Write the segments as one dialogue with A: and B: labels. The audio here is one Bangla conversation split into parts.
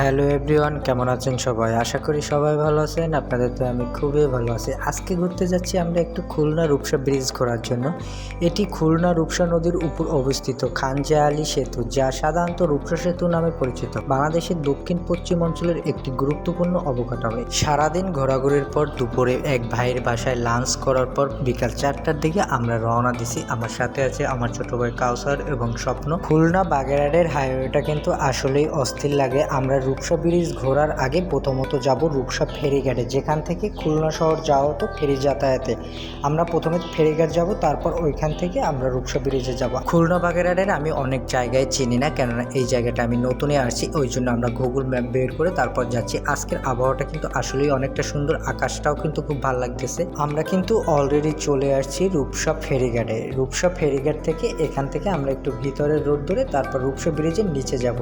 A: হ্যালো এভরিওয়ান, কেমন আছেন সবাই? আশা করি সবাই ভালো আছেন। আপনাদের তো আমি খুবই ভালো আছি। আজকে ঘুরতে যাচ্ছি আমরা একটু খুলনা রূপসা ব্রিজ ঘোরার জন্য। এটি খুলনা রূপসা নদীর উপর অবস্থিত। খানজা আলী সেতু, যা সাধারণত রূপসা সেতু নামে পরিচিত। বাংলাদেশের দক্ষিণ পশ্চিম অঞ্চলের একটি গুরুত্বপূর্ণ অবকাঠামো। সারাদিন ঘোরাঘুরির পর দুপুরে এক ভাইয়ের বাসায় লাঞ্চ করার পর বিকাল চারটার দিকে আমরা রওনা দিছি। আমার সাথে আছে আমার ছোট ভাই কাউসার এবং স্বপ্ন। খুলনা বাগেরহাটের হাইওয়েটা কিন্তু আসলেই অস্থির লাগে। আমরা রূপসা ব্রিজ ঘোরার আগে প্রথমত যাব রূপসা ফেরিঘাটে। যেখান থেকে খুলনা শহর যাওয়া হতো ফেরি যাতায়াতে। আমরা প্রথমে ফেরিঘাট যাব, তারপর ওইখান থেকে আমরা রূপসা ব্রিজে যাব। খুলনা বাগেরহাটের আমি অনেক জায়গায় চিনি না, কেননা এই জায়গাটা আমি নতুনই আসছি, ওই জন্য আমরা গুগল ম্যাপ বের করে তারপর যাচ্ছি। আজকের আবহাওয়াটা কিন্তু আসলেই অনেকটা সুন্দর, আকাশটাও কিন্তু খুব ভালো লাগতেছে। আমরা কিন্তু অলরেডি চলে আসছি রূপসা ফেরিঘাটে। রূপসা ফেরিঘাট থেকে এখান থেকে আমরা একটু ভিতরের রোড ধরে তারপর রূপসা ব্রিজের নিচে যাব।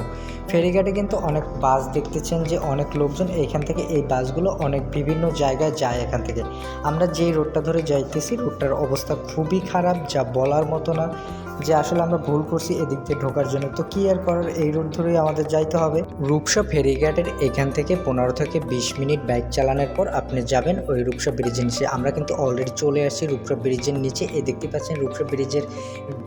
A: ফেরিঘাটে কিন্তু অনেক বাস দেখতেছেন যে অনেক লোকজন এইখান থেকে এই বাসগুলো অনেক বিভিন্ন জায়গায় যায় এখান থেকে। আমরা যেই রোডটা ধরে যাইতেছি রোডটার অবস্থা খুবই খারাপ, যা বলার মতো না যে আসলে আমরা ভুল করছি এদিক দিয়ে ঢোকার জন্য। তো কি আর করার, এই রোড ধরেই আমাদের যাইতে হবে। রূপসা ফেরিঘাটের এখান থেকে পনেরো থেকে বিশ মিনিট বাইক চালানোর পর আপনি যাবেন ওই রূপসা ব্রিজের নিচে। আমরা কিন্তু অলরেডি চলে আসছি রূপসা ব্রিজের নিচে। এ দেখতে পাচ্ছেন রূপসা ব্রিজের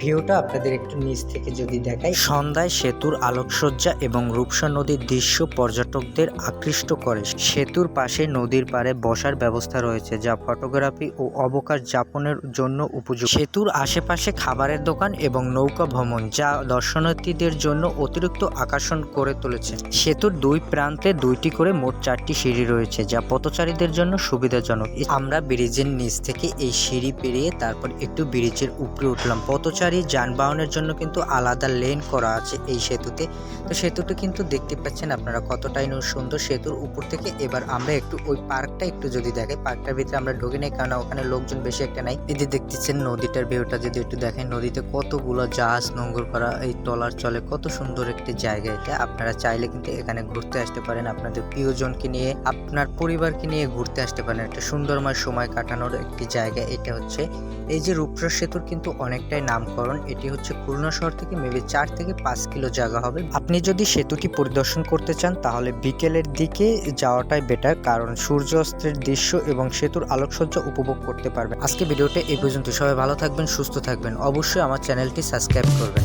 A: ভিউটা আপনাদের একটু নিচ থেকে যদি দেখাই। সন্ধ্যায় সেতুর আলোকসজ্জা এবং রূপসা নদীর দৃশ্য পর্যটকদের আকৃষ্ট করে। সেতুর পাশে নদীর পাড়ে বসার ব্যবস্থা রয়েছে, যা ফটোগ্রাফি ও অবকাশ যাপনের জন্য উপযুক্ত সেতুর আশেপাশে খাবারের দোকান এবং নৌকা ভ্রমণ, যা দর্শনার্থীদের জন্য অতিরিক্ত আকর্ষণ করে তুলেছে। সেতুর দুই প্রান্তে দুইটি করে মোট চারটি সিঁড়ি রয়েছে, যা পথচারীদের জন্য সুবিধাজনক। আমরা ব্রিজের নিচ থেকে এই সিঁড়ি পেরিয়ে তারপর একটু ব্রিজের উপরে উঠলাম। পথচারী যানবাহনের জন্য কিন্তু আলাদা লেন করা আছে এই সেতুতে। তো সেতুটি কিন্তু দেখতে পাচ্ছেন আপনারা কতটাই সুন্দর সেতুর উপর থেকে, এবার আমরা একটু ওই পার্কটা একটু যদি দেখাই পার্কটার ভিতরে আমরা ঢুকি নেই, কারণ ওখানে লোকজন বেশি একটা নাই। এই যে দেখতেছেন নদীটার ভিউটা, যদি একটু দেখেন, নদীতে কতগুলো জাহাজ নোঙ্গর করা, এই টলার চলে, কত সুন্দর একটি জায়গা এটা। আপনারা চাইলে কিন্তু এখানে ঘুরতে আসতে পারেন, আপনাদের প্রিয়জনকে নিয়ে, আপনার পরিবারকে নিয়ে ঘুরতে আসতে পারেন। একটা সুন্দরময় সময় কাটানোর একটি জায়গা এটা হচ্ছে। এই যে রূপসা সেতুর কিন্তু অনেকটাই নামকরণ, এটি হচ্ছে খুলনা শহর থেকে মেবি চার থেকে পাঁচ কিলো জায়গা হবে। আপনি যদি সেতুটি পরিদর্শন করতে চান, তাহলে বিকেলের দিকে যাওয়াটাই বেটার কারণ সূর্যাস্তের দৃশ্য এবং সেতুর আলোকসজ্জা উপভোগ করতে পারবেন। আজকে ভিডিওটা এই পর্যন্ত। সবাই ভালো থাকবেন, সুস্থ থাকবেন। অবশ্যই আমার চ্যানেলটি সাবস্ক্রাইব করবেন।